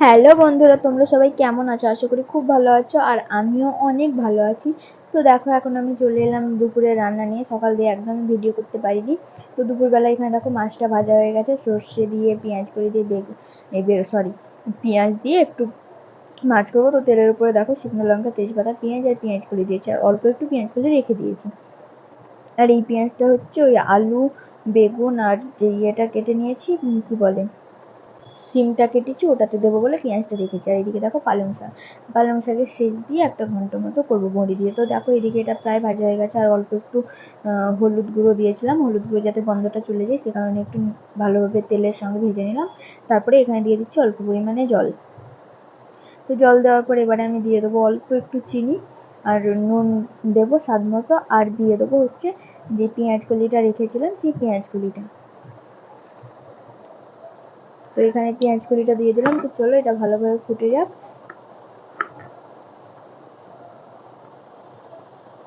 Hello বন্ধুরা, তোমরা সবাই কেমন আছো? আশা করি খুব ভালো আছো আর আমিও অনেক ভালো আছি। তো দেখো, এখন আমি চলে এলাম দুপুরে রান্না নিয়ে। সকাল দিয়ে একদম ভিডিও করতে পারিনি। তো দুপুরবেলা এখানে দেখো মাছটা ভাজা হয়ে গেছে। সর্ষে দিয়ে, পেঁয়াজ করে দিয়ে বেগ সরি পেঁয়াজ দিয়ে একটু মাছ করব। তো তেলের উপরে দেখো শুকনো লঙ্কা, তেজপাতা, পেঁয়াজ আর পেঁয়াজ করে দিয়েছি। আর অল্প একটু পেঁয়াজ করে রেখে দিয়েছি। আর এই পেঁয়াজটা হচ্ছে ওই আলু, বেগুন আর যে ইয়েটা কেটে নিয়েছি কি বলে? সিমটা কেটেছি, ওটাতে দেবো বলে পেঁয়াজটা রেখেছি। আর এদিকে দেখো পালং শাক। পালং শাকের সেচ দিয়ে একটা ঘন্ট মতো করব বড়ি দিয়ে। তো দেখো এদিকে এটা প্রায় ভাজা হয়ে গেছে, আর অল্প একটু হলুদ গুঁড়ো দিয়েছিলাম। হলুদ গুঁড়ো যাতে গন্ধটা চলে যায়, সে কারণে একটু ভালোভাবে তেলের সঙ্গে ভেজে নিলাম। তারপরে এখানে দিয়ে দিচ্ছি অল্প পরিমাণে জল। তো জল দেওয়ার পর এবারে আমি দিয়ে দেবো অল্প একটু চিনি আর নুন দেবো স্বাদ মতো। আর দিয়ে দেবো হচ্ছে যে পেঁয়াজ কলিটা রেখেছিলাম, সেই পেঁয়াজ কলিটা। তো এখানে পেঁয়াজ কুড়িটা দিয়ে দিলাম। তো চলো এটা ভালোভাবে ফুটে যাক।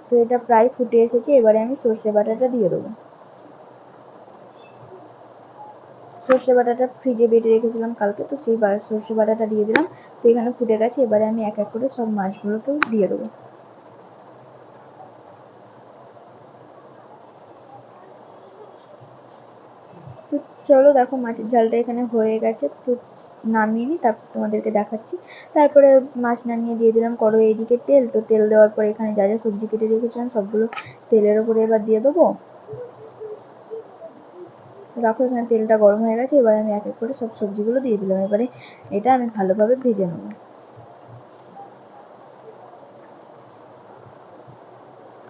তো এটা প্রায় ফুটে এসেছে। এবারে আমি সর্ষে বাটাটা দিয়ে দেবো। সর্ষে বাটাটা ফ্রিজে বেটে রেখেছিলাম কালকে, তো সেই সর্ষে বাটাটা দিয়ে দিলাম। তো এখানে ফুটে গেছে। এবারে আমি এক এক করে সব মাছগুলোকেও দিয়ে দেবো তো চলো দেখো মাছের ঝালটা এখানে হয়ে গেছে, তো নামিয়ে নিই তারপর তোমাদেরকে দেখাচ্ছি। তারপরে মাছ নামিয়ে দিয়ে দিলাম, করো এইদিকে তেল, তো তেল দেওয়ার পরে এখানে যা যা সবজি কেটে রেখেছিলাম, সবগুলো তেলের ওপরে এবার দিয়ে দেবো। দেখো এখানে তেলটা গরম হয়ে গেছে, এবার আমি এক এক করে সব সবজিগুলো দিয়ে দিলাম, এবারে এটা আমি ভালোভাবে ভেজে নেব।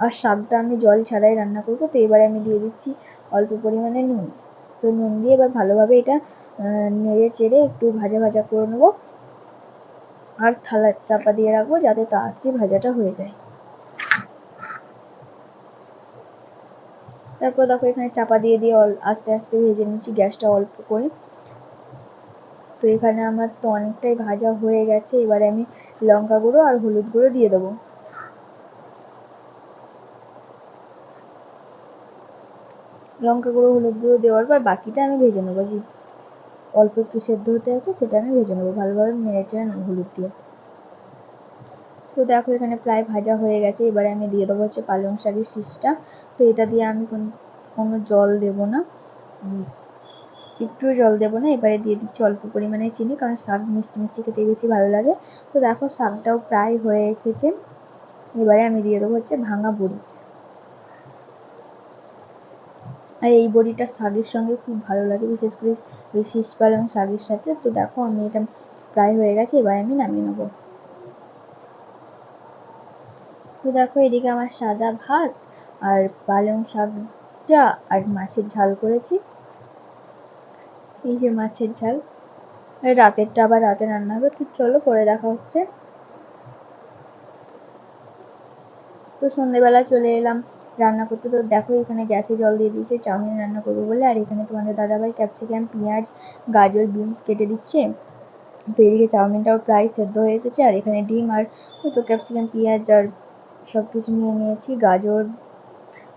আর শাকটা আমি জল ছাড়াই রান্না করব, তো এবারে আমি দিয়ে দিচ্ছি অল্প পরিমাণে নুন। তো নুন দিয়ে এবার ভালোভাবে এটা নেড়ে চেড়ে একটু ভাজা ভাজা করে নেব। আর থালা চাপা দিয়ে রাখব যাতে তাড়াতাড়ি ভাজাটা হয়ে যায়। তারপর দেখো এখানে চাপা দিয়ে দিয়ে আস্তে আস্তে ভেজে নিচ্ছি গ্যাসটা অল্প করে। তো এখানে আমার তো অনেকটাই ভাজা হয়ে গেছে, এবারে আমি লঙ্কা গুঁড়ো আর হলুদ গুঁড়ো দিয়ে দেবো। লঙ্কা গুঁড়ো, হলুদ গুঁড়ো দেওয়ার পর বাকিটা আমি ভেজে নেব। যে অল্প একটু সেদ্ধ হতে আছে, সেটা আমি ভেজে নেব ভালোভাবে নেড়ে চেড়ে নেব হলুদ দিয়ে। তো দেখো, এখানে প্রায় ভাজা হয়ে গেছে। এবারে আমি দিয়ে দেবো হচ্ছে পালং শাকের শীষটা। তো এটা দিয়ে আমি কোনো জল দেব না। একটু জল দেবো না। এবারে দিয়ে দিচ্ছি অল্প পরিমাণে চিনি, কারণ শাক মিষ্টি মিষ্টি খেতে বেশি ভালো লাগে। তো দেখো, শাকটাও প্রায় হয়ে এসেছে। এবারে আমি দিয়ে দেবো হচ্ছে ভাঙা বড়ি। আর এই বড়িটা শাকের সঙ্গে খুব ভালো লাগে, বিশেষ করে শীষ পালং শাকের সাথে। তো দেখো, আমি এটা প্রায় হয়ে গেছে, এবার আমি নামিয়ে নেব। তো দেখো, এদিকে আমার সাদা ভাত আর পালং শাকটা আর মাছের ঝাল করেছি। এই যে মাছের ঝাল। রাতেরটা আবার রাতে রান্না হবে, তো চলো পরে দেখা হচ্ছে। তো সন্ধেবেলা চলে এলাম। রান্না করতে, তো দেখো এখানে গ্যাসে জল দিয়ে দিয়েছে, চাউমিন রান্না করব বলে, আর এখানে তোমাদের দাদাভাই ক্যাপসিকাম, পেঁয়াজ, গাজর, বিনস কেটে দিচ্ছে। তো এদিকে চাউমিনটাও প্রায় সেদ্ধ হয়ে এসেছে, আর এখানে ডিম আর তো ক্যাপসিকাম, পেঁয়াজ আর সব কিছু নিয়ে নিয়েছি, গাজর।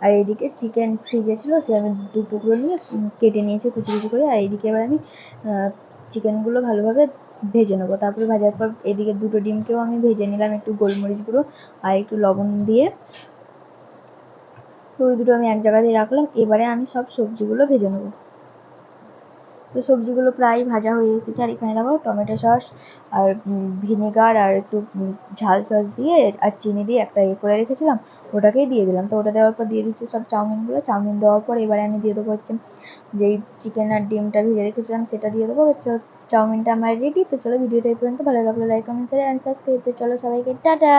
আর এদিকে চিকেন ফ্রিজে ছিল, সে আমি দু টুকরো নিয়ে কেটে নিয়েছি কুচি কুচি করে, আর এদিকে এবার আমি চিকেনগুলো ভালোভাবে ভেজে নেব। তারপরে ভাজার পর এদিকে দুটো ডিমকেও আমি ভেজে নিলাম, একটু গোলমরিচ গুঁড়ো আর একটু লবণ দিয়ে। তো ওই দুটো আমি এক জায়গাতেই রাখলাম। এবারে আমি সব সবজিগুলো ভেজে নেব। তো সবজিগুলো প্রায় ভাজা হয়ে এসেছে, আর এখানে দেখো টমেটো সস, আর ভিনেগার, আর একটু ঝাল সস দিয়ে, আর চিনি দিয়ে একটা ইয়ে করে রেখেছিলাম, ওটাকেই দিয়ে দিলাম। তো ওটা দেওয়ার পর দিয়ে দিচ্ছি সব চাউমিনগুলো। চাউমিন দেওয়ার পর এবারে আমি দিয়ে দেবো হচ্ছে, যেই চিকেন আর ডিমটা ভেজে রেখেছিলাম, সেটা দিয়ে দেবো চাউমিনটা আমার রেডি তো চলো ভিডিওটা এই পর্যন্ত। ভালো লাগল like comment share and subscribe তো চলো সবাইকে, টাটা!